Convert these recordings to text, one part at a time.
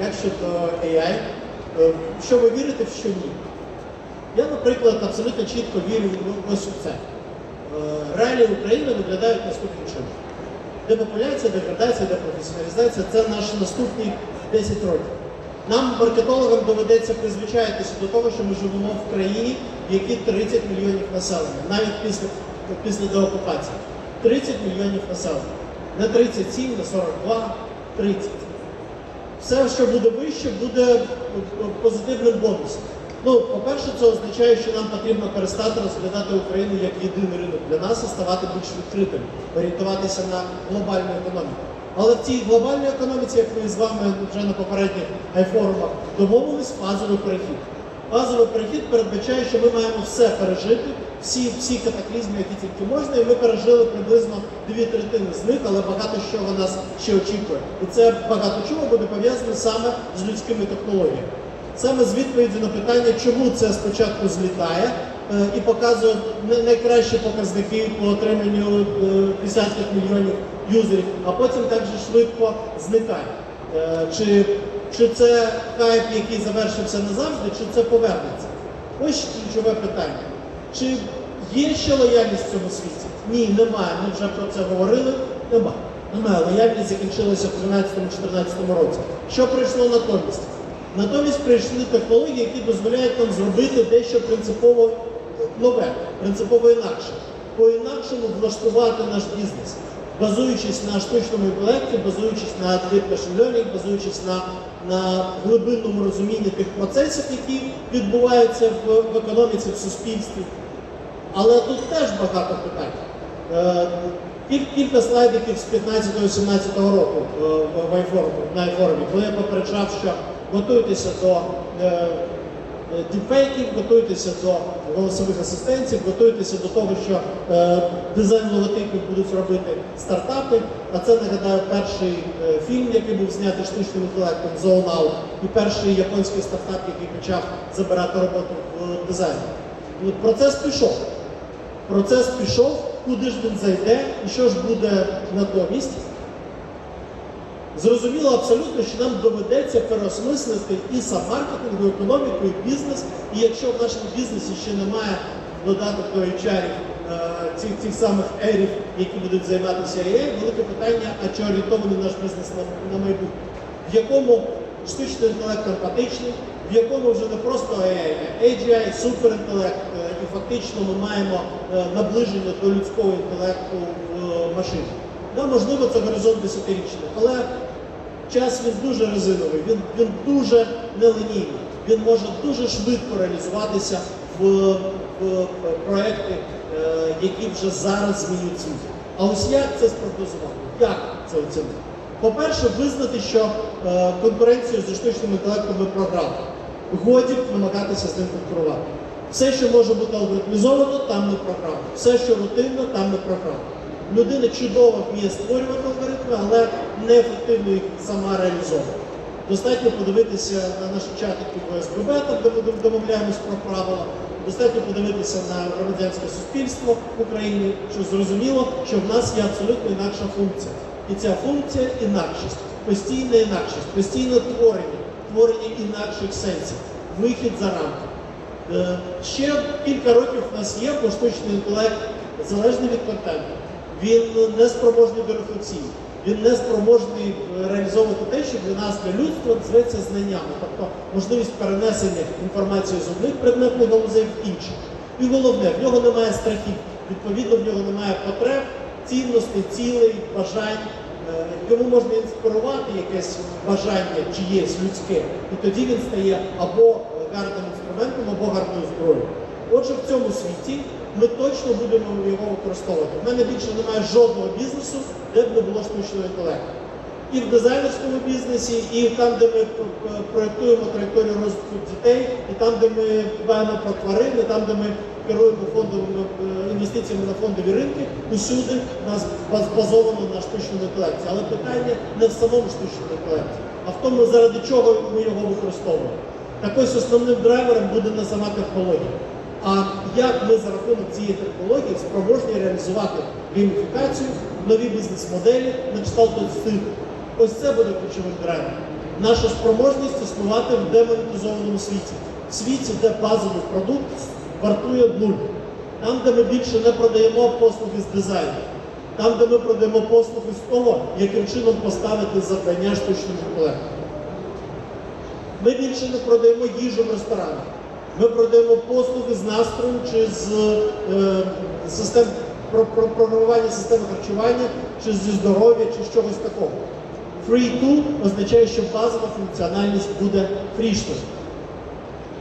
Як щодо AI, Е, що ви вірите, що ні? Я, наприклад, абсолютно чітко вірю в ось це. Е, Реалії України виглядають наступним чином. Депопуляція, деградація, депрофесіоналізація це наші наступні 10 років. Нам, маркетологам, доведеться призвичаїтися до того, що ми живемо в країні, в якій 30 мільйонів населення, навіть після, після деокупації. 30 мільйонів населення. Не 37, не 42, 30 все, що буде вище, буде позитивним бонусом. Ну, по-перше, це означає, що нам потрібно перестати розглядати Україну як єдиний ринок для нас і ставати більш відкритим, орієнтуватися на глобальну економіку. Але в цій глобальній економіці, як ми з вами вже на попередніх айфорумах домовились, фазовий перехід. Фазовий перехід передбачає, що ми маємо все пережити, всі, всі катаклізми, які тільки можна, і ми пережили приблизно дві третини з них, але багато що нас ще очікує. І це багато чого буде пов'язане саме з людськими технологіями. Саме з відповіді на питання, чому це спочатку злітає е, і показує найкращі показники по отриманню е, десятків мільйонів юзерів, а потім так же швидко зникає. Е, Чи, чи це хайп, який завершився назавжди, чи це повернеться? Ось ключове питання. Чи є ще лояльність в цьому світі? Ні, немає. Ми вже про це говорили. Немає. Немає. Лояльність закінчилася в 13-14 році. Що прийшло натомість? Натомість прийшли технології, які дозволяють нам зробити дещо принципово нове, принципово інакше. По-інакшому влаштувати наш бізнес, базуючись на штучному інтелекті, базуючись на deep базуючись на, на глибинному розумінні тих процесів, які відбуваються в, в економіці, в суспільстві. Але тут теж багато питань. Е, Кілька слайдиків з 15-17 року е, на iForum, коли я попереджав, що готуйтеся до е, діпфейків, готуйтеся до голосових асистентів, готуйтеся до того, що дизайн логотипів будуть робити стартапи. А це нагадаю перший фільм, який був знятий штучним інтелектом Zone і перший японський стартап, який почав забирати роботу в дизайні. Процес пішов. Процес пішов, куди ж він зайде і що ж буде натомість. Зрозуміло абсолютно, що нам доведеться переосмислити і сам маркетинг, і економіку, і бізнес. І якщо в нашому бізнесі ще немає додаток до HR е, цих, цих самих ерів, які будуть займатися AI, велике питання, а чи орієнтований наш бізнес на, на майбутнє, в якому штучний інтелект емпатичний, в якому вже не просто AI, а AGI, суперінтелект, фактично ми маємо е, наближення до людського інтелекту в е, машині. Да, можливо, це горизонт десятирічний, але час він дуже резиновий, він, він дуже нелинійний, він може дуже швидко реалізуватися в, в проекти, е, які вже зараз змінюють світ. А ось як це спрогнозувати? Як це оцінити? По-перше, визнати, що конкуренцію зі штучним інтелектом ми програли. Годі намагатися з ним конкурувати. Все, що може бути алгоритмізовано, там ми програли. Все, що рутинно, там ми програли. Людина чудово вміє створювати алгоритми, але неефективно їх сама реалізовувати. Достатньо подивитися на наші чатики в СББ, там де ми домовляємось про правила. Достатньо подивитися на громадянське суспільство в Україні, що зрозуміло, що в нас є абсолютно інакша функція. І ця функція інакшість, постійна інакшість, постійне творення, творення інакших сенсів, вихід за рамки. Е, Ще кілька років в нас є, бо штучний інтелект залежний від контенту. Він не спроможний до рефлексії, він не спроможний е, реалізовувати те, що для нас, для людства, зветься знаннями, тобто можливість перенесення інформації з одних предметних галузей в інші. І головне, в нього немає страхів, відповідно, в нього немає потреб, цінностей, цілей, бажань. Е, Йому можна інспірувати якесь бажання чиєсь людське, і тоді він стає або е, або гарною зброєю. Отже, в цьому світі ми точно будемо його використовувати. У мене більше немає жодного бізнесу, де б не було штучного інтелекту. І в дизайнерському бізнесі, і там, де ми проєктуємо траєкторію розвитку дітей, і там, де ми дбаємо про тварин, і там, де ми керуємо фондовими е, інвестиціями на фондові ринки, усюди нас базовано на штучному інтелекті. Але питання не в самому штучному інтелекті, а в тому, заради чого ми його використовуємо. Так ось основним драйвером буде не сама технологія. А як ми за рахунок цієї технології спроможні реалізувати гейміфікацію, нові бізнес-моделі на кшталт цих Ось це буде ключовим трендом. Наша спроможність існувати в демонетизованому світі. В світі, де базовий продукт вартує нуль. Там, де ми більше не продаємо послуги з дизайну. Там, де ми продаємо послуги з того, яким чином поставити завдання штучному інтелекту. Ми більше не продаємо їжу в ресторанах. Ми продаємо послуги з настрою чи з е, систем про, про програмування системи харчування, чи зі здоров'я, чи з чогось такого. Free to означає, що базова функціональність буде фрішною.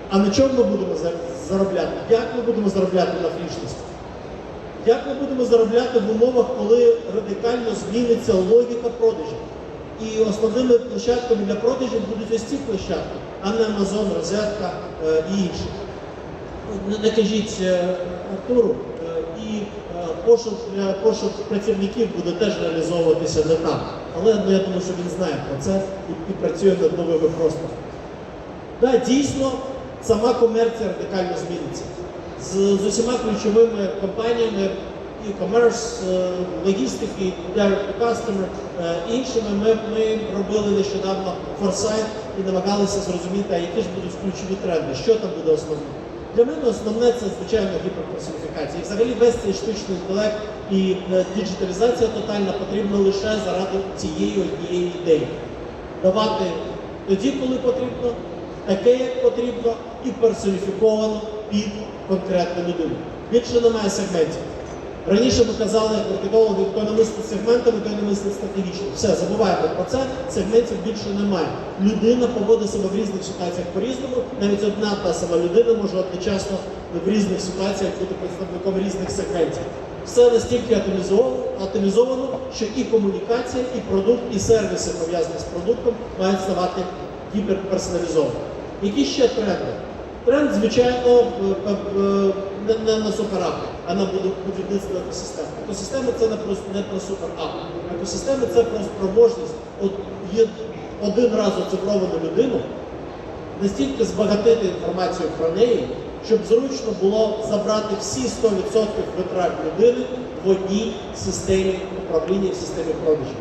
А на чому ми будемо заробляти? Як ми будемо заробляти на фрішності? Як ми будемо заробляти в умовах, коли радикально зміниться логіка продажів? І основними площадками для продажів будуть ось ці площадки, а не Amazon, розетка е, і інші. Не, кажіть е, Артуру, е, і пошук, пошук працівників буде теж реалізовуватися не так. Але ну, я думаю, що він знає про це і, і працює над новими просторами. Да, дійсно, сама комерція радикально зміниться. З, з усіма ключовими компаніями e-commerce, е, логістики, to customer, е, іншими ми, ми робили нещодавно форсайт і намагалися зрозуміти, а які ж будуть ключові тренди, що там буде основне. Для мене основне це звичайно гіперперсоніфікація. І взагалі весь цей штучний інтелект і е, діджиталізація тотальна потрібна лише заради цієї однієї ідеї давати тоді, коли потрібно, таке, як потрібно, і персоніфіковано під конкретну людину. Більше немає сегментів. Раніше ми казали маркетологи, хто не мислить сегментами, той не мислить стратегічно. Все, забуваємо про це, сегментів більше немає. Людина поводить себе в різних ситуаціях по-різному. Навіть одна та сама людина може одночасно в різних ситуаціях бути представником різних сегментів. Все настільки атомізовано, що і комунікація, і продукт, і сервіси пов'язані з продуктом мають ставати гіперперсоналізованими. Які ще тренди? Тренд, звичайно, е, е, е, не, на суперапи, а на будівництво екосистеми. Екосистема це не про, не про суперап. Екосистема це про спроможність от, один раз оцифровану людину настільки збагатити інформацію про неї, щоб зручно було забрати всі 100% витрат людини в одній системі управління в системі продажів.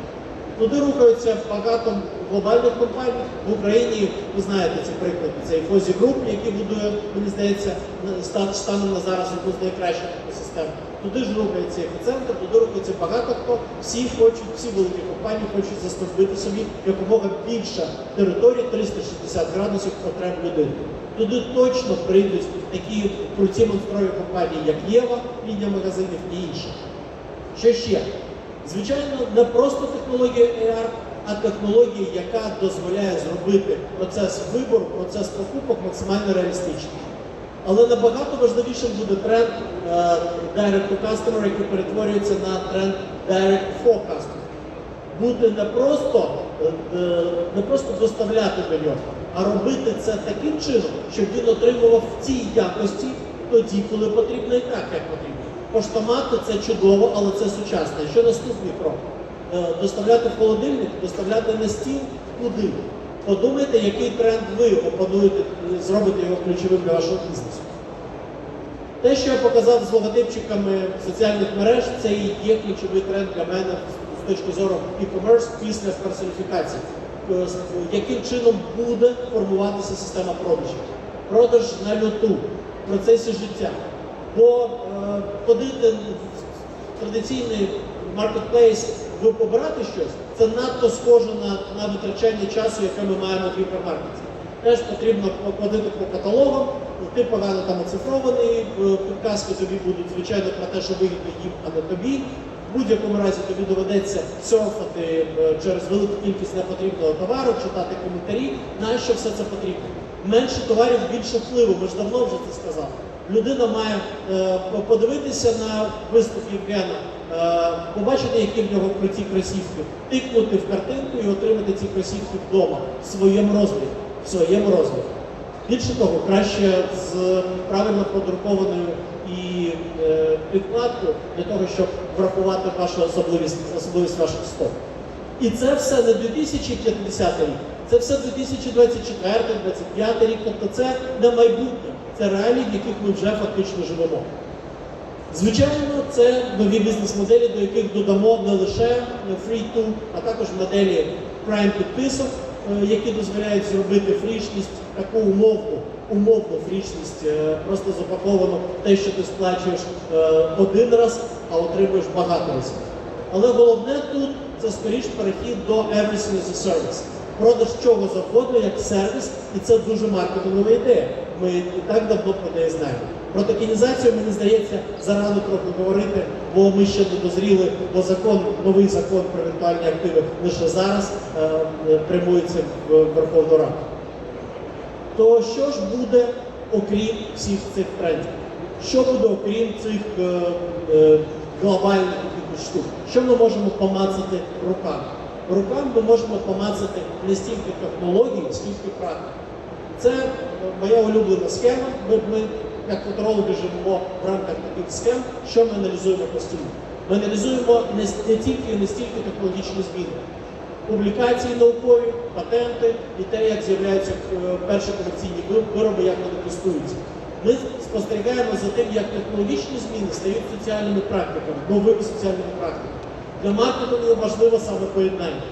Туди рухаються багато глобальних компаній. В Україні ви знаєте ці приклади. Це і Фозі Груп, який будує, мені здається, ста- станом на зараз одну з найкращих екосистем. Туди ж рухається епіцентр, туди рухається багато хто. Всі хочуть, всі великі компанії хочуть заступити собі якомога більше територій, 360 градусів потреб людини. Туди точно прийдуть такі круті монстрові компанії, як Єва, лінія магазинів і інші. Що ще? Звичайно, не просто технологія AR, а технологія, яка дозволяє зробити процес вибору, процес покупок максимально реалістичним. Але набагато важливішим буде тренд е, Direct to Customer, який перетворюється на тренд Direct for Customer. Бути не просто, е, е, не просто доставляти до нього, а робити це таким чином, щоб він отримував в цій якості тоді, коли потрібно, і так, як потрібно. Поштомати це чудово, але це сучасно. Що наступний крок? Е, Доставляти в холодильник, доставляти на стіл куди? Подумайте, який тренд ви опануєте, е, зробите його ключовим для вашого бізнесу. Те, що я показав з логотипчиками соціальних мереж, це і є ключовий тренд для мене з точки зору e-commerce після персоніфікації. Е, Яким чином буде формуватися система продажів? Продаж на льоту, в процесі життя. Бо е, ходити в традиційний маркетплейс, побирати щось, це надто схоже на, на витрачання часу, яке ми маємо в гіпермаркеті. Теж потрібно ходити по каталогам, ти погано там оцифрований, е, підказки тобі будуть, звичайно, про те, що вигідно їм, а не тобі. В будь-якому разі тобі доведеться серфати е, через велику кількість непотрібного товару, читати коментарі, нащо все це потрібно. Менше товарів, більше впливу, ми ж давно вже це сказали. Людина має е, подивитися на виступ Євгена, е, побачити, які в нього круті кросівки, тикнути в картинку і отримати ці кросівки вдома в своєму розмірі. В своєму розмірі. Більше того, краще з правильно продрукованою і е, підкладкою для того, щоб врахувати вашу особливість, особливість ваших стов. І це все не 2050 рік, це все 2024-2025 рік, тобто це не майбутнє, це реалії, в яких ми вже фактично живемо. Звичайно, це нові бізнес-моделі, до яких додамо не лише free to, а також моделі Prime підписок, е, які дозволяють зробити фрішність, таку умовну, умовну фрішність, е, просто запаковану в те, що ти сплачуєш е, один раз, а отримуєш багато разів. Але головне тут це скоріш перехід до everything as a service. Продаж чого завгодно як сервіс, і це дуже маркетингова ідея. Ми і так давно про неї знаємо. Про токенізацію, мені здається, зарано трохи говорити, бо ми ще не дозріли, бо закон, новий закон про віртуальні активи лише зараз е, е, прямується в Верховну Раду. То що ж буде окрім всіх цих трендів? Що буде окрім цих е, е, глобальних штук? Що ми можемо помацати руками? Руками ми можемо помацати не стільки технології, скільки практики. Це моя улюблена схема. Ми, ми як футурологи живемо в рамках таких схем, що ми аналізуємо постійно. Ми аналізуємо не, не тільки і не стільки технологічні зміни, публікації наукові, патенти і те, як з'являються е, перші комерційні вироби, як вони тестуються. Ми спостерігаємо за тим, як технологічні зміни стають соціальними практиками, новими соціальними практиками. Для маркетингу важливо саме поєднання.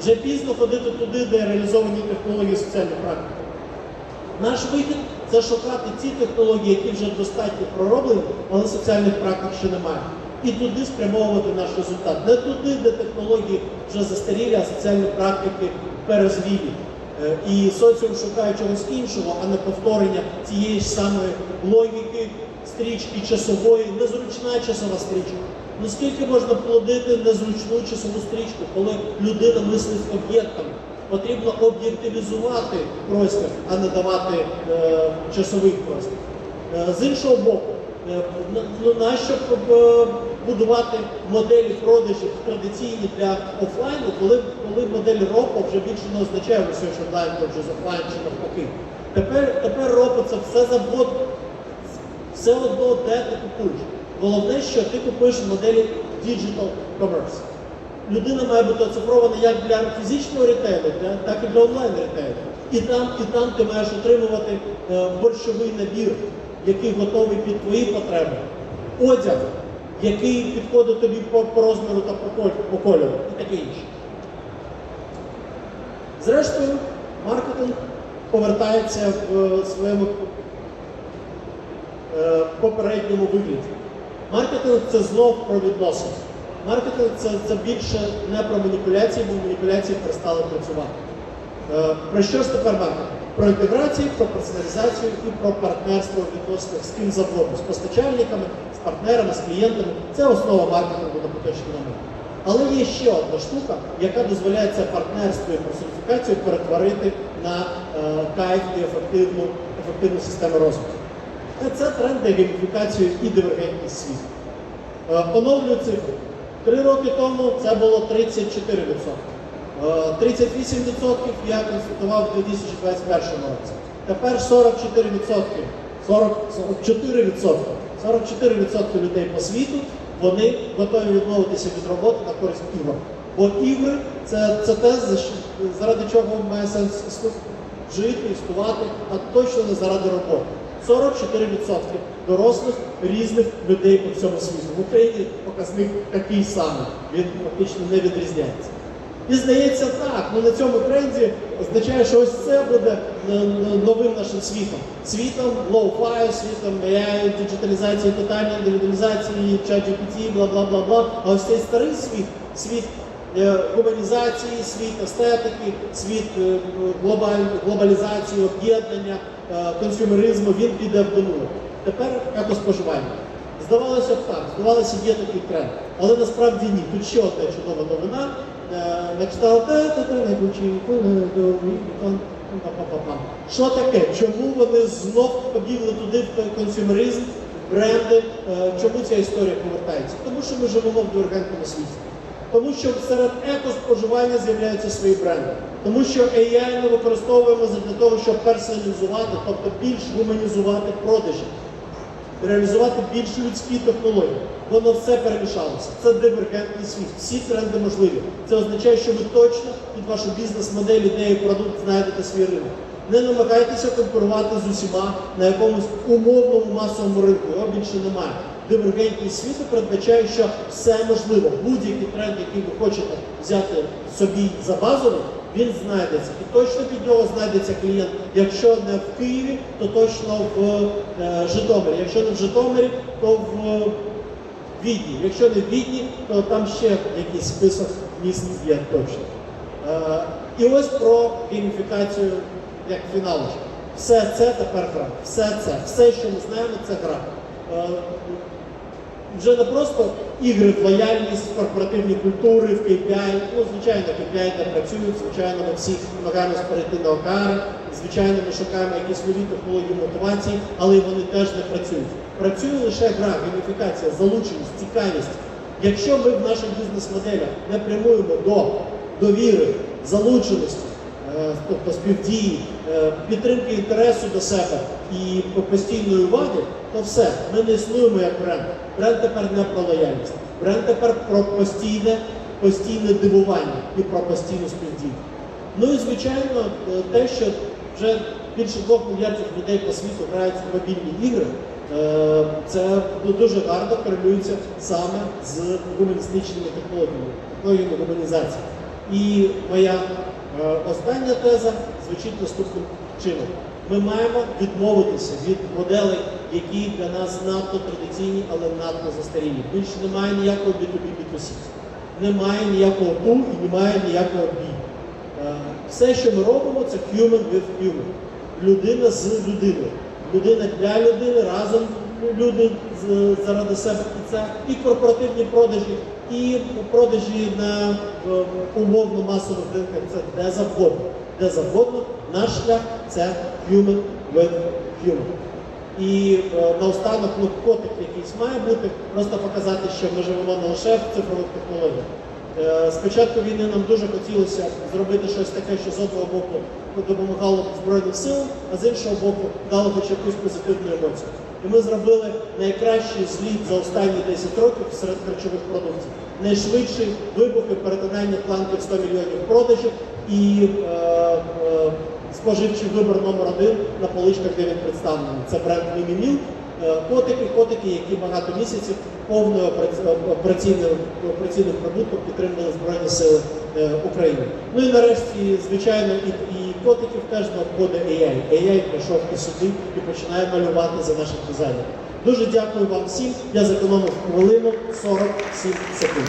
Вже пізно ходити туди, де реалізовані технології соціальної практики. Наш вихід це шукати ті технології, які вже достатньо пророблені, але соціальних практик ще немає. І туди спрямовувати наш результат. Не туди, де технології вже застарілі, а соціальні практики перезвілі. Е, І соціум шукає чогось іншого, а не повторення цієї ж самої логіки, стрічки часової, незручна часова стрічка. Ну скільки можна плодити незручну часову стрічку, коли людина мислить об'єктами? Потрібно об'єктивізувати простір, а не давати е, часовий простір. Е, з іншого боку, е, ну, нащо е, будувати моделі продажів традиційні для офлайну, коли, коли модель РОПО вже більше не означає research онлайн, то вже з офлайн чи навпаки. Тепер, тепер РОПО це все завгодно все одно, де ти купуєш. Головне, що ти купуєш моделі digital commerce. Людина має бути оцифрована як для фізичного ретейлу, так і для онлайн ретейлу. І там, і там ти маєш отримувати е, борщовий набір, який готовий під твої потреби. Одяг, який підходить тобі по, по розміру та по, по кольору, і таке інше. Зрештою, маркетинг повертається в своєму е, попередньому вигляді. Маркетинг це знов про відносини. Маркетинг це, це більше не про маніпуляції, бо маніпуляції перестали працювати. Е, Про що ж тепер маркетинг? Про інтеграцію, про персоналізацію і про партнерство в відносинах з ким завгодно, з постачальниками, з партнерами, з клієнтами. Це основа маркетингу на поточний момент. Але є ще одна штука, яка дозволяє це партнерство і персоніфікацію перетворити на е, кайф і ефективну, ефективну систему розвитку. Е, Це тренд на гейміфікацію і дивергентність світу. Е, Оновлюю цифри. Три роки тому це було 34%. Е, 38% я констатував у 2021 році. Тепер 44%. 40, 44%. 44% людей по світу вони готові відмовитися від роботи на користь ігор. Бо ігри це, це те, заради чого має сенс жити, існувати, а точно не заради роботи. 44% дорослих різних людей по всьому світу. В Україні показник такий самий, він фактично не відрізняється. І здається так, ну на цьому тренді означає, що ось це буде е, е, новим нашим світом. Світом low-fi, світом AI, диджиталізації, тотальної індивідуалізації, ChatGPT, бла бла бла бла. А ось цей старий світ, світ е, гуманізації, світ естетики, світ глобалізації, об'єднання, консюмеризму, він піде в минуле. Тепер екоспоживання. Здавалося б так, здавалося, є такий тренд. Але насправді ні. Тут ще одна чудова новина. Е, На кшталт «Та, та, та, найбільший ікон, до, ікон, па-па-па-па». Що таке? Чому вони знов побігли туди в консюмеризм, бренди? Е, Чому ця історія повертається? Тому що ми живемо в дивергентному світі. Тому що серед екоспоживання з'являються свої бренди. Тому що AI ми використовуємо для того, щоб персоналізувати, тобто більш гуманізувати продажі реалізувати більш людські технології. Воно все перемішалося. Це дивергентний світ. Всі тренди можливі. Це означає, що ви точно під вашу бізнес-модель, ідею, продукт знайдете свій ринок. Не намагайтеся конкурувати з усіма на якомусь умовному масовому ринку. Його більше немає. Дивергентність світу передбачає, що все можливо. Будь-який тренд, який ви хочете взяти собі за базовий, він знайдеться. І точно під нього знайдеться клієнт. Якщо не в Києві, то точно в е, Житомирі. Якщо не в Житомирі, то в Відні. Якщо не в Відні, то там ще якийсь список міст є точно. Е, і ось про гейміфікацію як фіналочка. Все це тепер гра. Все це, все, що ми знаємо, це гра. Е, вже не просто ігри в лояльність, в корпоративні культури, в KPI. Ну, звичайно, KPI не працюють, звичайно, ми всі намагаємося перейти на OKR, звичайно, ми шукаємо якісь нові технології мотивації, але вони теж не працюють. Працює лише гра, гейміфікація, залученість, цікавість. Якщо ми в наших бізнес-моделях не прямуємо до довіри, залученості, тобто співдії, е, підтримки інтересу до себе і постійної уваги, то все, ми не існуємо як бренд. Бренд тепер не про лояльність. Бренд тепер про постійне, постійне дивування і про постійну співдію. Ну і звичайно, е, те, що вже більше двох мільярдів людей по світу грають в мобільні ігри, це дуже гарно корелюється саме з гуманістичними технологіями, технологіями гуманізації. І моя остання теза звучить наступним чином. Ми маємо відмовитися від моделей, які для нас надто традиційні, але надто застарілі. Більше немає ніякого B2B, B2C. Немає ніякого ту і немає ніякого бі. Е, Все, що ми робимо, це human with human. Людина з людиною. Людина для людини, разом люди заради себе. І це і корпоративні продажі, і у продажі на е, умовно масових ринках. Це де завгодно. Де завгодно. Наш шлях це human with human. І е, наостанок ну, котик якийсь має бути, просто показати, що ми живемо не лише в цифрових технологіях. Е, З війни нам дуже хотілося зробити щось таке, що з одного боку допомагало Збройним силам, а з іншого боку дало хоч якусь позитивну емоцію. І ми зробили найкращий зліт за останні 10 років серед харчових продуктів. Найшвидший вибух і перетинання планки в 100 мільйонів продажів і е, е, споживчий вибор номер один на поличках, де він представлений. Це бренд Міміміл. Котики, котики, які багато місяців повною операційним, операційним продуктом підтримували Збройні Сили е, України. Ну і нарешті, звичайно, і, і котиків теж надходить AI. AI прийшов і сюди і починає малювати за наших дизайнерів. Дуже дякую вам всім. Я зекономив хвилину 47 секунд.